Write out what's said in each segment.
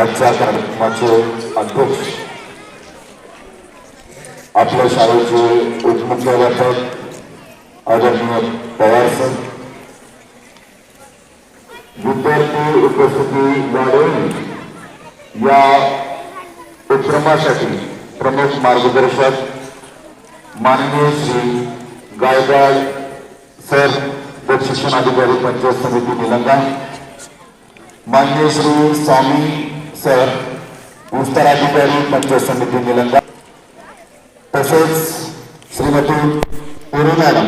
आजच्या कार्यक्रमाचे अध्यक्ष. आपल्या शाळेचे उपमुख्याध्यापक आदरणीय पवार सर. विद्यार्थी उपस्थिती वाढवणे या उपक्रमासाठी प्रमुख मार्गदर्शक माननीय श्री गायगाड सर गट शिक्षण पंचायत समिती निलंगा. मान्य श्री स्वामी सर विस्ताराधिकारी पंचायत समिती निलंगा. तसेच श्रीमती पुरू मॅडम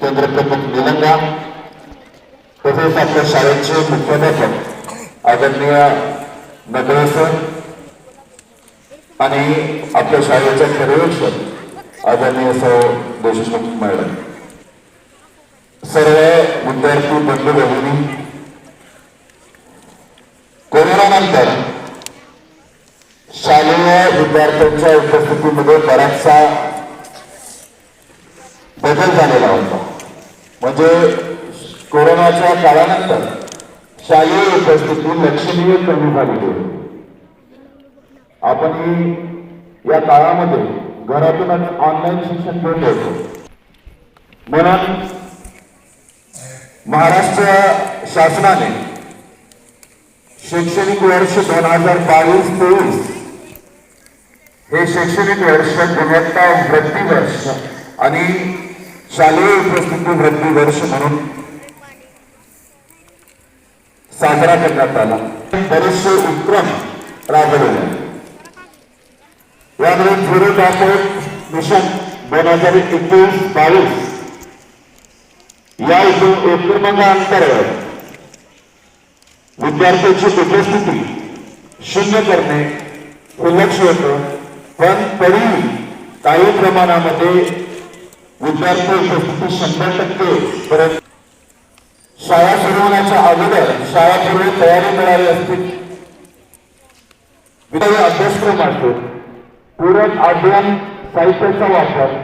केंद्र प्रमुख निलंगा. तसेच आपल्या शाळेचे मुख्याध्यापक आदरणीय नगरे सर आणि आपल्या शाळेचे पर्यवेक्षक आदरणीय सर देशमुख मॅडम. सर्व विद्यार्थी बंधू भगिनी कोरोनानंतर विद्यार्थ्यांच्या उपस्थितीमध्ये बराचसा बदल झालेला होता. म्हणजे कोरोनाच्या काळानंतर शालेय उपस्थिती लक्षणीय कमी झालेली होती. आपण या काळामध्ये घरातूनच ऑनलाईन शिक्षण घेऊन होतो म्हणून महाराष्ट्र शासनाने शैक्षणिक वर्ष दोन हजार बावीस तेवीस हे शैक्षणिक वर्ष गुणवत्ता वृत्ती वर्ष आणि शालेय उपस्थिती वृत्ती वर्ष म्हणून साजरा करण्यात आला. बरेचसे उपक्रम राबवले यामध्ये झिरो डॉक्टर मिशन दोन हजार एकवीस बावीस या उपक्रमांतर्गत विद्यार्थ्यांची उपस्थिती शून्य करणे हे लक्ष होतं. पण तरी काही प्रमाणामध्ये विद्यार्थी उपस्थिती शंभर टक्के परत शाळा सुरवण्याच्या अगोदर शाळा पूर्वी तयारी करावी असतील. विद्यालय अभ्यासक्रम असतो पूरक अध्ययन साहित्याचा वापर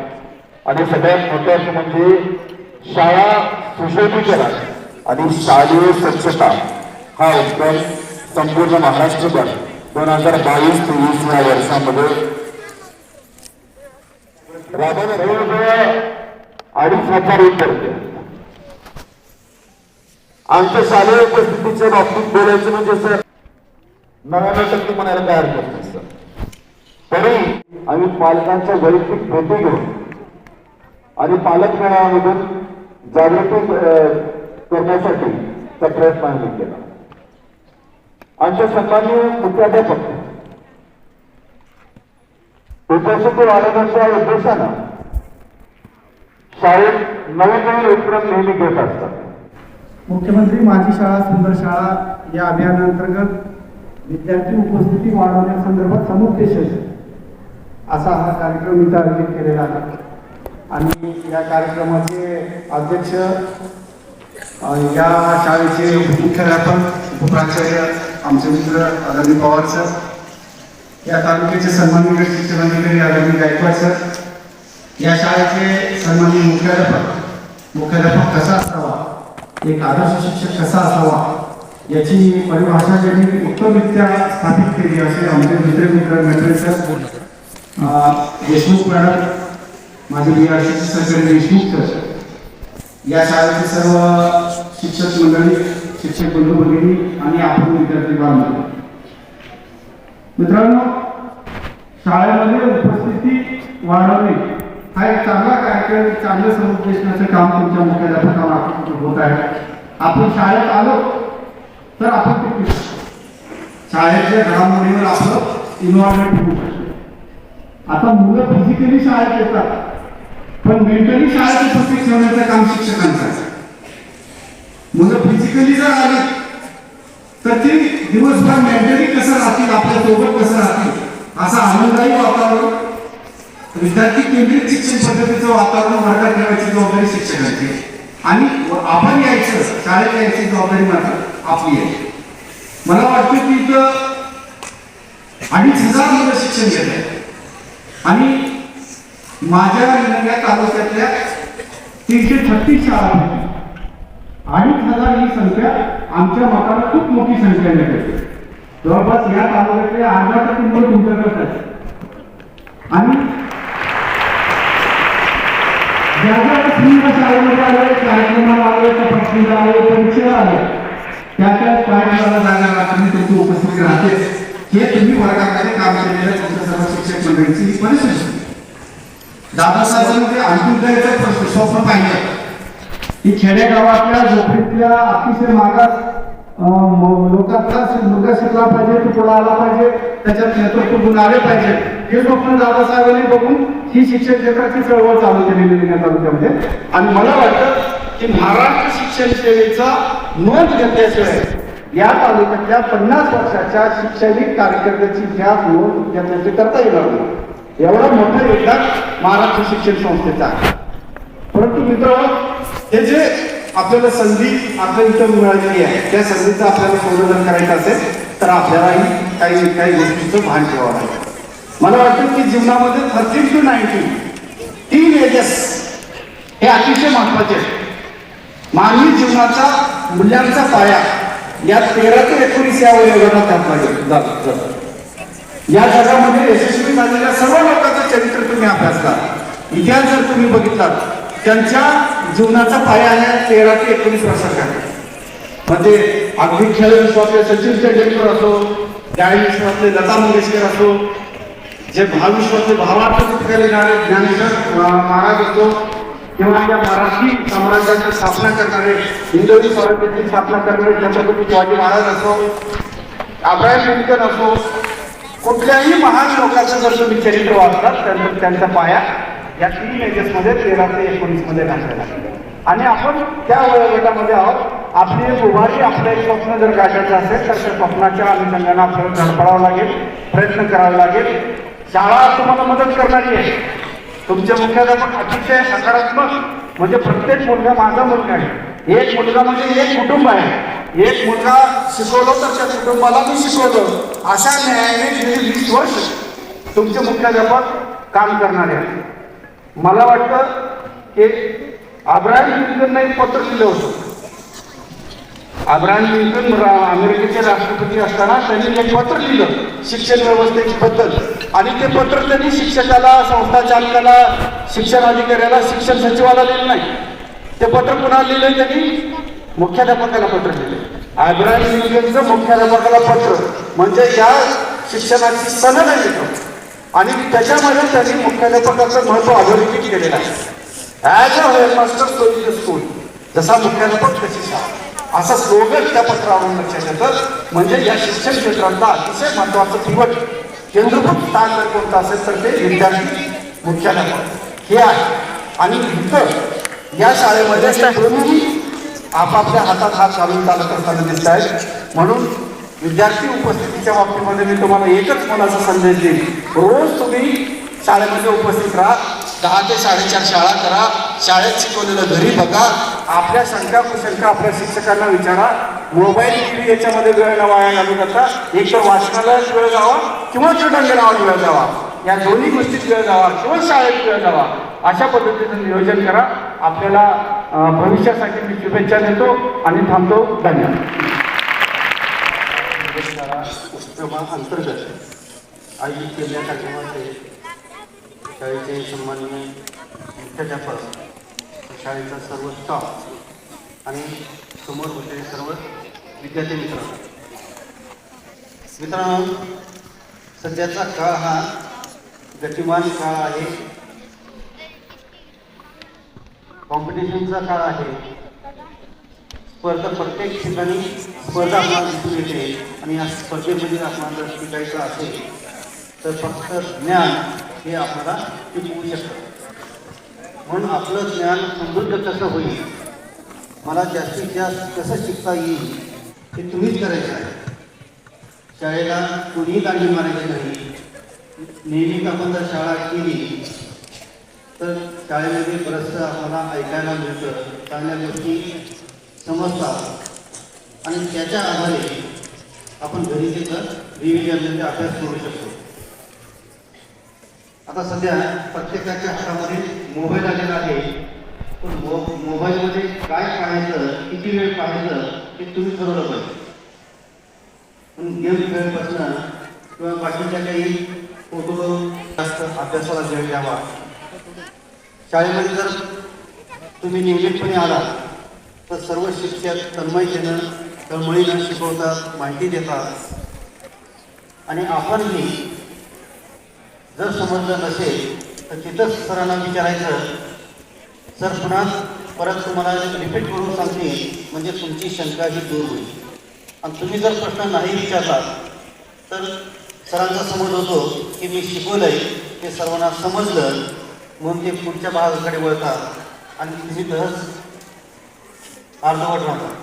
आणि सगळ्यात महत्वाचं म्हणजे शाळा सुशोभीकरण आणि शालेय स्वच्छता हा उपक्रम संपूर्ण महाराष्ट्रभर दोन हजार बावीस तेवीस या वर्षामध्ये राबवण्यात अडीच हजार विद्यार्थी आमच्या शालेय उपस्थितीच्या बाबतीत बोलायचं म्हणजे सर नव्याण्णव टक्के म्हणायला काय हरकत नाही सर. तरी आम्ही पालकांच्या वैयक्तिक भेटी घेऊन आणि पालक मेळाव्यामधून जागृती अं, करण्यासाठी प्रयत्न आम्ही केला. आमच्या सन्माननीय मुख्याध्यापक उपस्थिती वाढवण्याच्या उद्देशानं शाळेत नवीन नवीन उपक्रम नेहमी घेत असतात. मुख्यमंत्री माझी शाळा सुंदर शाळा या अभियानांतर्गत विद्यार्थी उपस्थिती वाढवण्यासंदर्भात समुपदेश असा हा कार्यक्रम इथं आयोजित केलेला आहे. आणि या कार्यक्रमाचे अध्यक्ष या शाळेचे मुख्याध्यापक उपप्राचार्य आमचे मित्र आदरणीय पवार सर या तालुक्याचे सन्माननीय शिक्षणाधिकारी आदरणीय गायकवाड सर या शाळेचे सन्माननीय मुख्याध्यापक मुख्याध्यापक कसा असावा एक आदर्श शिक्षक कसा असावा याची परिभाषा त्यांनी उत्तमरित्या स्थापित केली असे आमचे मित्र मित्र मेट्रे सर देशमुख मॅडम माझे बी आर सहकारी देशमुख सर या शाळेचे सर्व शिक्षक मंडळी शिक्षक बंधू भगिनी आणि आपण विद्यार्थी बांधव. मित्रांनो शाळेमध्ये उपस्थिती वाढवणे हा एक चांगला कार्यक्रम चांगलं समुपदेशनाचं काम तुमच्या मुख्याध्यापकामार्फत होत आहे. आपण शाळेत आलो तर आपण तिथे शाळेच्या घडामोडीवर आपलं इन्व्हॉल्वमेंट होऊ शकतो. आता मुलं फिजिकली शाळेत येतात पण मेंटली शाळेत उपस्थित ठेवण्याचं काम शिक्षकांचं आहे. मुलं फिजिकली जर आली तर ती दिवसभर मेंटली कसं राहतील आपल्यासोबत कसं राहतील असं आनंददायी वातावरण विद्यार्थी केंद्रित शिक्षण पद्धतीचं वातावरण वर्गात ठेवायची जबाबदारी शिक्षकांची आणि आपण यायचं शाळेत यायची जबाबदारी मात्र आपली आहे मला वाटतं की इथं अडीच हजार मुलं शिक्षण घेत आहेत आणि माझ्या निलंग्या तालुक्यातल्या तीनशे छत्तीस शाळा आहेत. अडीच हजार ही संख्या आमच्या मताला खूप मोठी संख्या मिळते. जवळपास या तालुक्यातले अर्धा टक्के मुलं तुमच्याकडे आहेत. आणि ज्या ज्या स्त्रीला शाळेमध्ये आले कार्यक्रमाला आले तपासणीला आले परीक्षेला आले त्या त्या कार्यक्रमाला जायला तुम्ही तुमची उपस्थिती राहते. हे तुम्ही वर्गामध्ये काम केलेल्या तुमच्या सर्व शिक्षक मंडळीची परिस्थिती. आहे. दादासाहेबांनी ते अंत्योदयाचं स्वप्न पाहिजे की खेडेगावातल्या झोपडीतल्या अतिशय मागास लोकांचा मुलगा शिकला पाहिजे तो पुढे आला पाहिजे त्याच्यात नेतृत्व गुण आले पाहिजे. हे स्वप्न दादासाहेबांनी बघून ही शिक्षण क्षेत्राची चळवळ चालू केलेली आहे तालुक्यामध्ये. आणि मला वाटतं की महाराष्ट्र शिक्षण सेवेचा नोंद घेतल्याशिवाय या तालुक्यातल्या पन्नास वर्षाच्या शैक्षणिक कार्यकर्त्याची ज्ञात नोंद घेतल्याची करता येणार नाही. एवढं मोठं योगदान महाराष्ट्र शिक्षण संस्थेचं आहे. परंतु मित्र हे जे आपल्याला संधी आपल्या इथं मिळालेली आहे त्या संधीचं आपल्याला संशोधन करायचं असेल तर आपल्यालाही काही काही गोष्टीचं भान ठेवावं लागेल. मला वाटतं की जीवनामध्ये थर्टीन टू नाईन्टीन तीन एजेस हे अतिशय महत्त्वाचे आहे मानवी जीवनाचा मूल्यांचा पाया या तेरा ते एकोणीस या वयोगटात घातला गेला- जातो या जगामध्ये यशस्वी झालेल्या सर्व लोकांचं चरित्र तुम्ही अभ्यासला इतिहास जर तुम्ही बघितलात त्यांच्या जीवनाचा पाया आहे तेरा ते एकोणीस वर्षाचा. म्हणजे अगदी खेळ विश्वातले सचिन तेंडुलकर असो गाय विश्वातले लता मंगेशकर असो जे भाविश्वातले भावार्थ करणारे ज्ञानेश्वर महाराज असो किंवा या मराठी साम्राज्याची स्थापना करणारे हिंदवी स्वराज्याची स्थापना करणारे छत्रपती शिवाजी महाराज असो अब्राहम लिंकन असो कुठल्याही महान लोकांचं जर तुम्ही चरित्र वाचतात त्यांचा पाया या तीन एजेस मध्ये तेरा ते एकोणीसमध्ये घातलेला आणि आपण त्या वयोगटामध्ये आहोत. आपली एक उभारी आपलं एक स्वप्न जर गाठायचं असेल तर त्या स्वप्नाच्या अनुषंगानं आपल्याला धडपडावं लागेल प्रयत्न करावा लागेल. शाळा तुम्हाला मदत करणारी आहे. तुमचे मुख्याध्यापक अतिशय सकारात्मक म्हणजे प्रत्येक मुलगा माझा मुलगा आहे. एक मुलगा म्हणजे एक कुटुंब आहे. एक मुलगा शिकवलं तर त्या कुटुंबाला मी शिकवलं. अशा न्यायाने गेली वीस वर्ष तुमचे मुख्याध्यापक काम करणारे आहेत. मला वाटतं की अब्राहम लिंकननं एक पत्र लिहिलं होतं. अब्राहम लिंकन रा- अमेरिकेचे राष्ट्रपती असताना त्यांनी एक पत्र लिहिलं शिक्षण व्यवस्थेची बद्दल आणि ते पत्र त्यांनी शिक्षकाला संस्था चालकाला शिक्षण अधिकाऱ्याला शिक्षण सचिवाला लिहिलं नाही. ते पत्र पुन्हा लिहिलं त्यांनी. मुख्याध्यापकाला पत्र लिहिलं अब्राहम लिंकनचं मुख्याध्यापकाला पत्र. म्हणजे या शिक्षणाची सनद आहे. आणि त्याच्यामध्ये त्यांनी मुख्याध्यापकाचं महत्त्व अधोरेखित केलेलं आहे. As a headmaster story the school जसा मुख्याध्यापक तशी शाळा. असा स्लोगन त्या पत्रावरून लक्षात येतं. म्हणजे या शिक्षण क्षेत्रातला अतिशय महत्वाचं पिवट केंद्रभूत स्थान जर कोणतं असेल तर ते विद्यार्थी मुख्याध्यापक. हे आहे. आणि इथं या शाळेमध्ये दोन्ही आपापल्या हातात हात घालून चालत असताना दिसत आहेत म्हणून विद्यार्थी उपस्थितीच्या बाबतीमध्ये मी तुम्हाला एकच मुलाचा संदेश देईन. रोज तुम्ही शाळेमध्ये उपस्थित राहा. दहा ते साडेचार शाळा करा. शाळेत शिकवलेलं घरी बघा. आपल्या शंका कुशंका आपल्या शिक्षकांना विचारा. मोबाईल टी व्ही याच्यामध्ये वेळ न वाया घालू करता एक तर वाचनालयात वेळ जावा किंवा क्रीडांगणावर वेळ जावा. या दोन्ही गोष्टीत वेळ जावा किंवा शाळेत वेळ जावा. अशा पद्धतीचं नियोजन करा. आपल्याला भविष्यासाठी मी शुभेच्छा देतो आणि थांबतो. धन्यवाद. उपक्रमा अंतर्गत आयोजित केलेल्या कार्यक्रमाचे शाळेचे सन्माननीय मुख्याध्यापक शाळेचा सर्व स्टाफ आणि समोर बसलेले सर्व विद्यार्थी मित्र. मित्रांनो सध्याचा काळ हा गतिमान काळ आहे. कॉम्पिटिशनचा काळ आहे. स्पर्धा प्रत्येक ठिकाणी स्पर्धा आपल्याला दिसून येते आणि या स्पर्धेमध्ये आपल्याला जर शिकायचं असेल तर फक्त ज्ञान हे आपल्याला टिकवू शकतं. म्हणून आपलं ज्ञान समृद्ध कसं होईल मला जास्तीत जास्त कसं शिकता येईल हे तुम्हीच करायचं आहे. शाळेला कोणीही दांडी मारायची नाही. नेहमीच आपण जर शाळा केली तर शाळेमध्ये बरंचसं आपल्याला ऐकायला मिळतं. चांगल्या गोष्टी समजतात आणि त्याच्या आधारे आपण घरी तिथं रिव्हिजन म्हणजे अभ्यास करू शकतो. आता सध्या प्रत्येकाच्या हातामध्ये मोबाईल आलेला आहे. पण मो मोबाईलमध्ये काय पाहायचं किती वेळ पाहायचं हे तुम्ही ठरवलं पाहिजे. पण गेम खेळपासनं किंवा बाकीच्या काही फोटो जास्त अभ्यासाला वेळ द्यावा. शाळेमध्ये जर तुम्ही नियमितपणे आला तर सर्व शिक्षक तन्मयतेनं तळमळीनं शिकवतात माहिती देतात. आणि आपणही जर समजलं नसेल तर तिथंच सरांना विचारायचं सर पुन्हा परत तुम्हाला रिपीट करून सांगते म्हणजे तुमची शंका ही दूर होईल. आणि तुम्ही जर प्रश्न नाही विचारला तर सरांचा समज होतो की मी शिकवलंय ते सर्वांना समजलं म्हणून ते पुढच्या भागाकडे वळतात. आणि तुम्ही तसंच अर्धवट राहतात.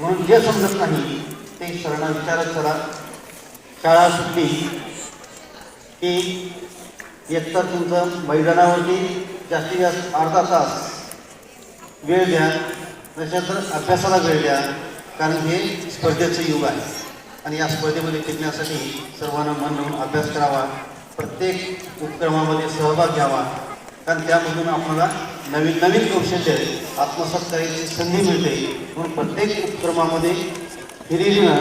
म्हणून जे समजत नाही ते सरांना विचारत करा. शाळा सुटली की एकतर तुमचं मैदानावरती जास्तीत जास्त अर्धा तास वेळ द्या त्याच्यानंतर अभ्यासाला वेळ द्या कारण हे स्पर्धेचं युग आहे. आणि या स्पर्धेमध्ये टिकण्यासाठी सर्वांना मन लावून अभ्यास करावा प्रत्येक उपक्रमामध्ये सहभाग घ्यावा कारण त्यामधून आपल्याला नवीन नवीन कौशल्य आत्मसात करायची संधी मिळते. म्हणून प्रत्येक उपक्रमामध्ये हिरिरीनं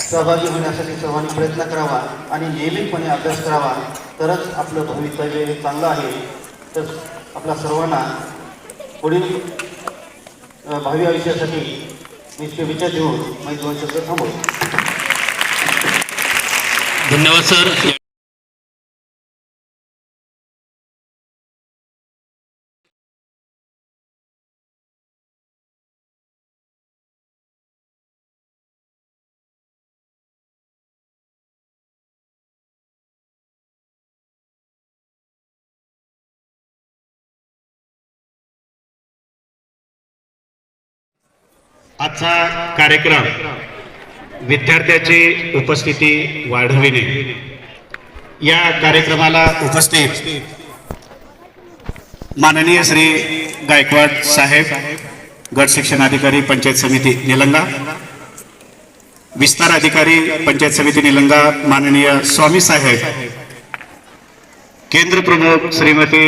सहभागी होण्यासाठी सर्वांनी प्रयत्न करावा आणि नियमितपणे अभ्यास करावा. तरच आपलं भवितव्य हे चांगलं आहे. तर आपल्या सर्वांना पुढील भावी आयुष्यासाठी मी शुभेच्छा देऊन माझी दोन शब्द थांबवतो धन्यवाद सर. आजचा कार्यक्रम विद्यार्थ्याची उपस्थिती वाढविणे. या कार्यक्रमाला उपस्थित माननीय श्री गायकवाड साहेब गट शिक्षणाधिकारी पंचायत समिती निलंगा विस्तार अधिकारी पंचायत समिती निलंगा माननीय स्वामी साहेब केंद्र प्रमुख श्रीमती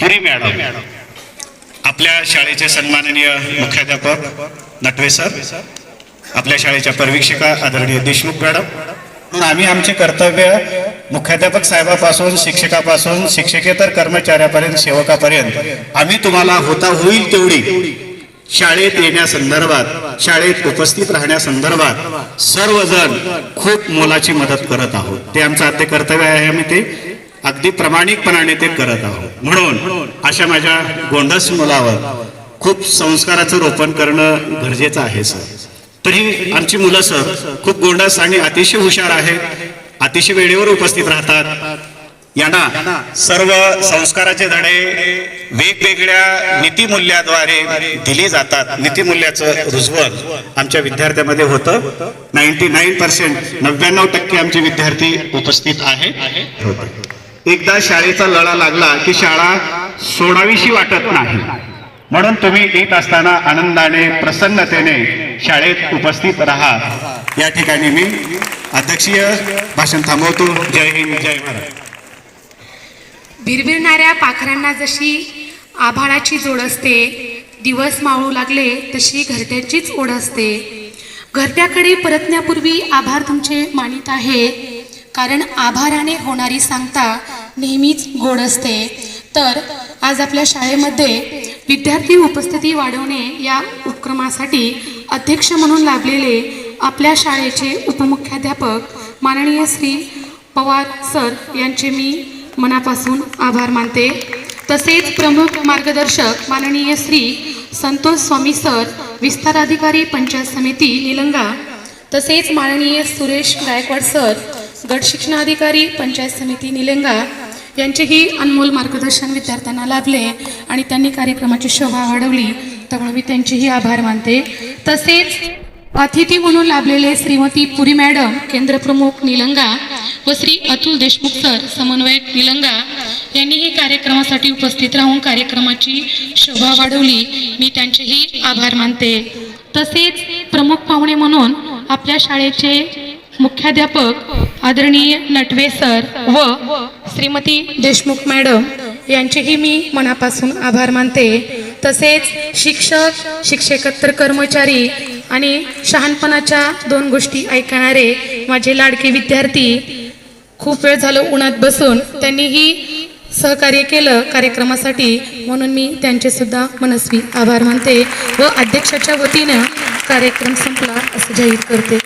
पुरी मॅडम आपल्या शाळेचे सन्माननीय मुख्याध्यापक नटवे सर आपल्या शाळेच्या परिवीक्षिका आदरणीय देशमुख मॅडम म्हणून आम्ही आमचे कर्तव्य मुख्याध्यापक साहेबापासून शिक्षकापासून शिक्षकेतर कर्मचाऱ्यापर्यंत सेवकापर्यंत आम्ही तुम्हाला होता होईल तेवढी शाळेत येण्यासंदर्भात शाळेत उपस्थित राहण्यासंदर्भात सर्वजण खूप मोलाची मदत करत आहोत. ते आमचं आद्य कर्तव्य आहे आम्ही ते अगदी प्रामाणिकपणाने ते करत आहोत. म्हणून अशा माझ्या गोंडस मुलावर खूप संस्काराचं रोपण करणं गरजेचं आहे सर. तरी आमची मुलं सर खूप गोंडस आणि अतिशय हुशार आहेत. अतिशय वेळेवर उपस्थित राहतात. यांना सर्व संस्काराचे धडे वेगवेगळ्या नीतीमूल्याद्वारे दिली जातात. नीतीमूल्याचं रुजवण आमच्या विद्यार्थ्यामध्ये होतं. नाईन्टी नाईन पर्सेंट नव्याण्णव टक्के आमचे विद्यार्थी उपस्थित आहेत. एकदा शाळेचा लढा लागला की शाळा सोडावीशी वाटत नाही. म्हणून तुम्ही येत असताना आनंदाने प्रसन्नतेने शाळेत उपस्थित राहा. या ठिकाणी मी अध्यक्षीय भाषण थांबवतो. जय हिंद जय भारत. भिरभिरणाऱ्या पाखरांना जशी आभाळाची जोड असते दिवस मावळू लागले तशी घरट्याचीच ओढ असते. घरट्याकडे परतण्यापूर्वी आभार तुमचे मानित आहे. कारण आभाराने होणारी सांगता नेहमीच गोड असते. तर आज आपल्या शाळेमध्ये विद्यार्थी उपस्थिती वाढवणे या उपक्रमासाठी अध्यक्ष म्हणून लाभलेले आपल्या शाळेचे उपमुख्याध्यापक माननीय श्री पवार सर यांचे मी मनापासून आभार मानते. तसेच प्रमुख मार्गदर्शक माननीय श्री संतोष स्वामी सर विस्तार अधिकारी पंचायत समिती निलंगा. तसेच माननीय सुरेश गायकवाड सर गट शिक्षणाधिकारी पंचायत समिती निलंगा. यांचेही अनमोल मार्गदर्शन विद्यार्थ्यांना लाभले आणि त्यांनी कार्यक्रमाची शोभा वाढवली. त्यामुळे मी त्यांचेही आभार मानते. तसेच अतिथी म्हणून लाभलेले श्रीमती पुरी मॅडम केंद्रप्रमुख निलंगा व श्री अतुल देशमुख सर समन्वयक निलंगा यांनीही कार्यक्रमासाठी उपस्थित राहून कार्यक्रमाची शोभा वाढवली. मी त्यांचेही आभार मानते. तसेच प्रमुख पाहुणे म्हणून आपल्या शाळेचे मुख्याध्यापक आदरणीय नटवे सर व श्रीमती देशमुख मॅडम यांचेही मी मनापासून आभार मानते. तसेच शिक्षक शिक्षकेतर कर्मचारी आणि शहाणपणाच्या दोन गोष्टी ऐकणारे माझे लाडके विद्यार्थी खूप वेळ झालं उन्हात बसून त्यांनीही सहकार्य केलं कार्यक्रमासाठी म्हणून मी त्यांचेसुद्धा मनस्वी आभार मानते व अध्यक्षाच्या वतीनं कार्यक्रम संपला असं जाहीर करते.